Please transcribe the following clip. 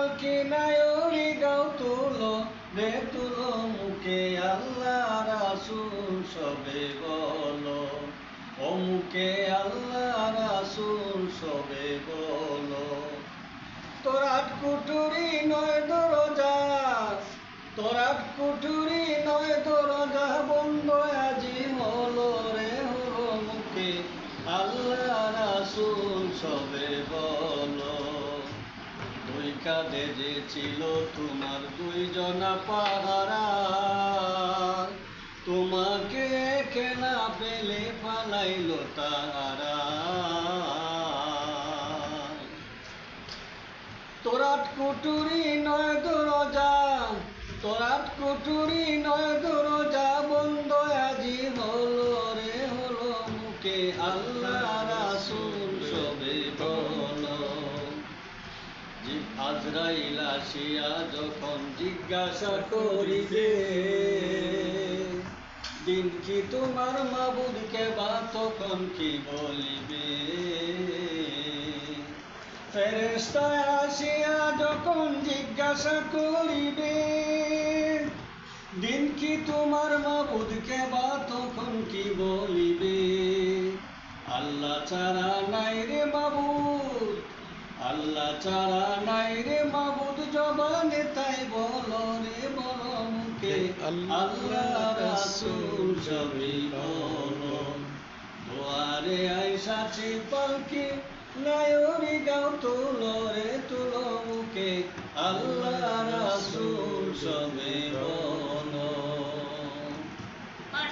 পালকি নায়রি গাও তুলো, রে তুলো মুখে আল্লাহ রাসুল সবে বলো। ও মুখে আল্লাহ রাসুল সবে বলো। তোরাট কুটুরি নয় দরজা তোরাট কুটুরি নয় দরজা বন্ধ আজি হলো রে হলো মুখে আল্লাহ রাসুল সবে বলো। কাঁধে যে ছিল তোমার দুইজনা পাহারা। তোমাকে খেলা পেলে পালাইল তাহারা তোরাট কুটুরি নয় দরজা তোরাট কুটুরি নয় দরজা বন্ধ আজি হলো রে, হলো মুখে আল্লাহ। আজরাইল আসিয়া যখন জিজ্ঞাসা করিবে, দিন কি তোমার মাবুদকে বা তখন কি বলিবে? ফেরেস্তায় আসিয়া যখন জিজ্ঞাসা করিবে, দিন কি তোমার মাবুদকে বা তখন কি বলিবে? আল্লাহ ছাড়া নাই রে আল্লাহ ছাড়া নাই রে মাবুদ জবানে তাই বলো রে বলো মুখে। আল্লাহ রাসূল সবই বলো দুয়ারে আইসাছি পালকি নায়রি গাও তুলো রে তুলো মুখে। আল্লাহ রাসূল সবে বলো